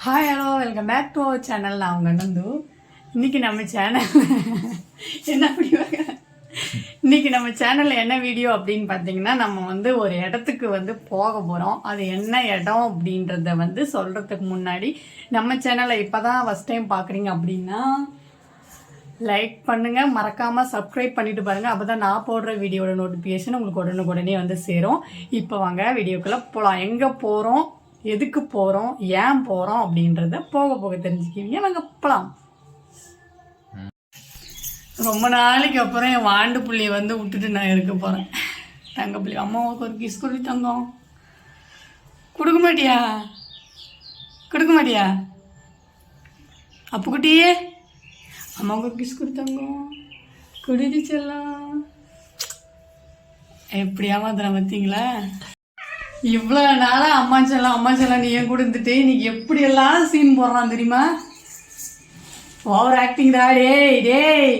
Hi hello welcome back to our channel நான் உங்கள் நந்து. இன்னைக்கு நம்ம சேனல் என்ன வீடியோ இன்னைக்கு நம்ம சேனலில் என்ன வீடியோ அப்படின்னு பார்த்தீங்கன்னா நம்ம வந்து ஒரு இடத்துக்கு வந்து போக போகிறோம் அது என்ன இடம் அப்படின்றத வந்து சொல்கிறதுக்கு முன்னாடி நம்ம சேனலை இப்போ தான் ஃபஸ்ட் டைம் பார்க்குறீங்க அப்படின்னா லைக் பண்ணுங்கள் மறக்காமல் சப்ஸ்கிரைப் பண்ணிட்டு அப்போ தான் நான் போடுற வீடியோட நோட்டிஃபிகேஷன் உங்களுக்கு உடனுக்குடனே வந்து சேரும். இப்போ வாங்க வீடியோக்குள்ளே போகலாம் எங்கே போகிறோம் எதுக்கு போகிறோம் ஏன் போகிறோம் அப்படின்றத போக போக தெரிஞ்சுக்குவீங்க. நாங்கள் போகலாம் ரொம்ப நாளைக்கு அப்புறம் என் வாண்டு புள்ளியை வந்து விட்டுட்டு நான் இருக்க போகிறேன் தங்க புள்ளி அம்மாவுக்கு ஒரு கிஸ் கொடுத்து தங்கம் கொடுக்க மாட்டியா? கொடுக்க மாட்டியா? அப்புக்குட்டியே அம்மாவுக்கு கிஸ் கொடுத்தாங்க குடிச்சு செல்லம். எப்படி ஏமாத்துறேன் பார்த்தீங்களா இவ்வளோ நாளாக அம்மா செல்லம் அம்மா செல்லம் நீ ஏன் கொடுத்துட்டு இன்னைக்கு எப்படி எல்லாம் சீன் போடுறான் தெரியுமா? ஓவர் ஆக்டிங் டா டேய் டேய்.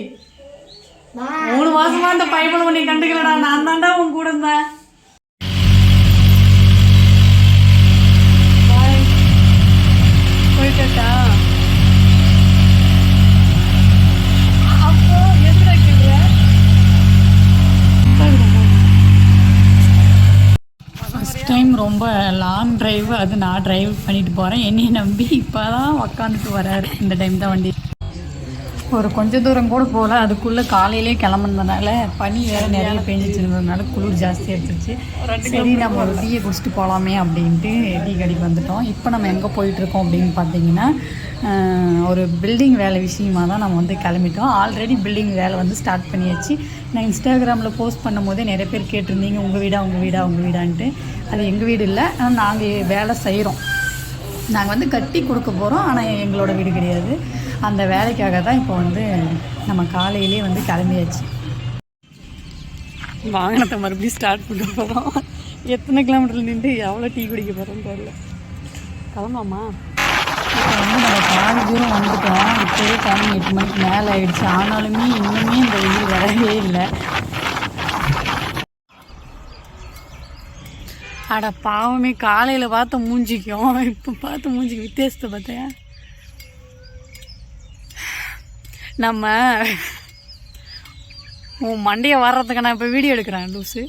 மூணு மாசமா அந்த பைபிள் உன்னை கண்டுக்கலடா நான் தான்டா உன் கூட இருந்தேன். டைம் ரொம்ப லாங் டிரைவ் அது நான் டிரைவ் பண்ணிட்டு போகிறேன் என்னையை நம்பி இப்போ தான் உக்காந்துட்டு வராரு. இந்த டைம் தான் வண்டி. ஒரு கொஞ்ச தூரம் கூட போகல. அதுக்குள்ளே காலையிலே கிளம்புனதுனால பனி வேறு நிறைய பெஞ்சிட்டு இருந்ததுனால குளிர் ஜாஸ்தியாக இருந்துச்சு சரி நம்ம ஒரு டீயை குடிச்சிட்டு போகலாமே அப்படின்ட்டு டீ கடைக்கு வந்துட்டோம். இப்போ நம்ம எங்கே போயிட்டுருக்கோம் அப்படின்னு பார்த்தீங்கன்னா ஒரு பில்டிங் வேலை விஷயமா தான் நம்ம வந்து கிளம்பிட்டோம். ஆல்ரெடி பில்டிங் வேலை வந்து ஸ்டார்ட் பண்ணியாச்சு. நான் இன்ஸ்டாகிராமில் போஸ்ட் பண்ணும் போதே நிறைய பேர் கேட்டிருந்தீங்க உங்கள் வீடா உங்கள் வீடா உங்கள் வீடான்ட்டு. அது எங்கள் வீடு இல்லை. ஆனால் நாங்கள் வேலை செய்கிறோம் நாங்கள் வந்து கட்டி கொடுக்க போகிறோம் ஆனால் எங்களோட வீடு கிடையாது. அந்த வேலைக்காக தான் இப்போ வந்து நம்ம காலையிலே வந்து கிளம்பியாச்சு. வாகனத்தை மறுபடியும் ஸ்டார்ட் பண்ண போகிறோம் எத்தனை கிலோமீட்டர் நின்று எவ்வளோ டீ குடிக்க போகிறோம்னு தெரியல. கிளம்பாமா இப்போ வந்து நம்ம பாதி தூரம் வந்துட்டோம். இப்போவே டைம் எட்டு மணிக்கு மேலே ஆயிடுச்சு. ஆனாலுமே இன்னுமே இந்த வெயில் வரவே இல்லை. அட பாவமே காலையில் பார்த்த மூஞ்சிக்கும். இப்போ பார்த்த மூஞ்சிக்கு வித்தியாசத்தை பார்த்தியா? நம்ம உன் மண்டையை வர்றதுக்கு நான் இப்போ வீடியோ எடுக்கிறேன் லூஸு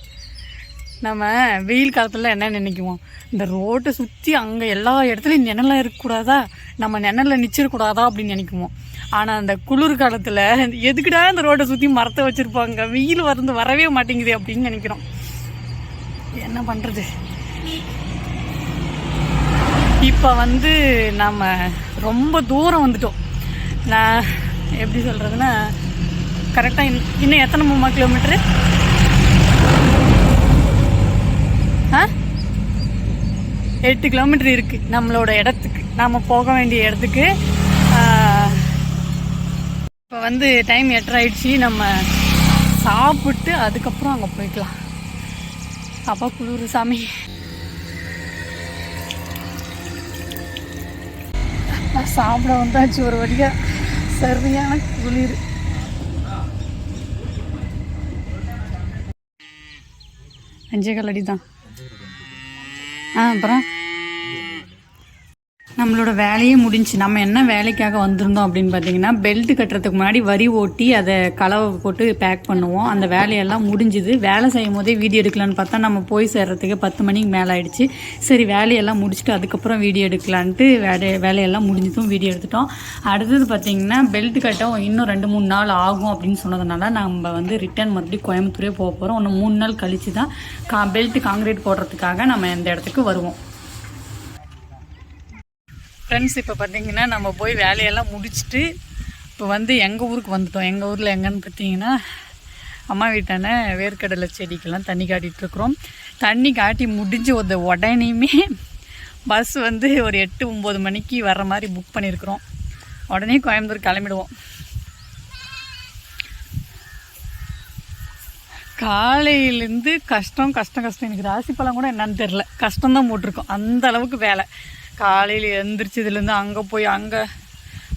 நம்ம வெயில் காலத்தில் என்ன நினைக்குவோம்? இந்த ரோட்டை சுற்றி அங்கே எல்லா இடத்துலையும் நிழலாக இருக்கக்கூடாதா? நம்ம நிழலில் நிச்சிடக்கூடாதா அப்படின்னு நினைக்குவோம். ஆனால் அந்த குளிர் காலத்தில் எதுக்குடா இந்த ரோட்டை சுற்றி மரத்தை வச்சுருப்பாங்க? வெயில் வந்து வரவே மாட்டேங்குது அப்படின்னு நினைக்கிறோம். என்ன பண்ணுறது இப்போ வந்து நம்ம ரொம்ப தூரம் வந்துட்டோம். நான் எப்படி சொல்கிறதுன்னா கரெக்டாக இன் இன்னும் எத்தனை மூமா கிலோமீட்ரு ஆ? எட்டு கிலோமீட்டர் இருக்குது நம்மளோட இடத்துக்கு. நாம் போக வேண்டிய இடத்துக்கு. இப்போ வந்து டைம் எட்டராயிடுச்சு நம்ம சாப்பிட்டு அதுக்கப்புறம் அங்கே போய்க்கலாம். அப்போ குளிர் சாமி. சாப்பிட வந்தாச்சு ஒரு வழியாக சரியான குளிர். அஞ்சே கால் அடி தான் ஆ அப்புறம்? நம்மளோட வேலையே முடிஞ்சு நம்ம என்ன வேலைக்காக வந்திருந்தோம் அப்படின்னு பார்த்தீங்கன்னா பெல்ட் கட்டுறதுக்கு முன்னாடி வரி ஓட்டி அதை கலவை போட்டு பேக் பண்ணுவோம். அந்த வேலையெல்லாம் முடிஞ்சுது. வேலை செய்யும் போதே வீடியோ எடுக்கலான்னு பார்த்தா நம்ம போய் சேர்றதுக்கு பத்து மணிக்கு மேலே ஆயிடுச்சு சரி வேலையெல்லாம் முடிச்சுட்டு அதுக்கப்புறம் வீடியோ எடுக்கலான்ட்டு வேலை வேலையெல்லாம் முடிஞ்சதும் வீடியோ எடுத்துட்டோம். அடுத்தது பார்த்தீங்கன்னா பெல்ட் கட்ட இன்னும் ரெண்டு மூணு நாள் ஆகும் அப்படின்னு சொன்னதுனால நம்ம வந்து ரிட்டர்ன் மறுபடியும் கோயம்புத்தூரே போக போகிறோம் இன்னும் மூணு நாள் கழிச்சு தான் கா பெல்ட் காங்கிரீட் போடுறதுக்காக நம்ம இந்த இடத்துக்கு வருவோம். ஃப்ரெண்ட்ஸ் இப்போ பார்த்தீங்கன்னா நம்ம போய் வேலையெல்லாம் முடிச்சுட்டு இப்போ வந்து எங்கள் ஊருக்கு வந்துட்டோம். எங்கள் ஊரில் எங்கன்னு பார்த்தீங்கன்னா அம்மா வீட்டான வேர்க்கடலை செடிக்கெல்லாம் தண்ணி காட்டிகிட்ருக்குறோம் தண்ணி காட்டி முடிஞ்சு ஒரு உடனேயுமே பஸ் வந்து ஒரு எட்டு ஒம்பது மணிக்கு வர்ற மாதிரி புக் பண்ணியிருக்கிறோம் உடனே கோயம்புத்தூர் கிளம்பிடுவோம். காலையிலேருந்து கஷ்டம் கஷ்டம் கஷ்டம். எனக்கு ராசி பழம் கூட என்னன்னு தெரில கஷ்டம்தான் போட்டிருக்கோம். அந்த அளவுக்கு வேலை. காலையில் எழுந்திரிச்சதுலேருந்து அங்கே போய் அங்கே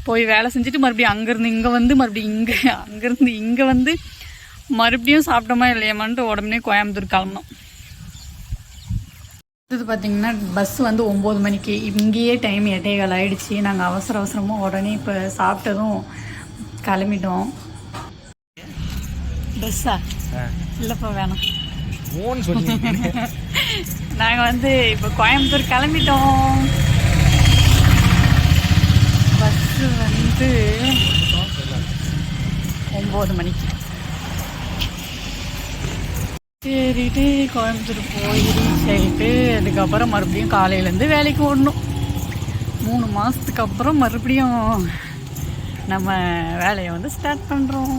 போய் வேலை செஞ்சுட்டு மறுபடியும் அங்கேருந்து இங்கே வந்து மறுபடியும் இங்கே அங்கேருந்து இங்கே வந்து மறுபடியும் சாப்பிட்டோமா இல்லையாமான்ட்டு உடனே கோயம்புத்தூர் கிளம்பணும் இது பார்த்தீங்கன்னா பஸ் வந்து ஒம்பது மணிக்கு. இங்கேயே டைம் எட்டேகால் ஆயிடுச்சு. நாங்கள் அவசர அவசரமாக உடனே இப்போ சாப்பிட்டதும் கிளம்பிட்டோம். ட்ரெஸ்ஸா இல்லைப்பா வேணாம். நாங்கள் வந்து இப்போ கோயம்புத்தூர் கிளம்பிட்டோம் பஸ்ஸு வந்து ஒம்பது மணிக்கு. சரிட்டு கோயம்புத்தூர் போய் ரீச் ஆகிட்டு அதுக்கப்புறம் மறுபடியும் காலையிலேருந்து வேலைக்கு ஓடணும். மூணு மாதத்துக்கு அப்புறம் மறுபடியும் நம்ம வேலையை வந்து ஸ்டார்ட் பண்ணுறோம்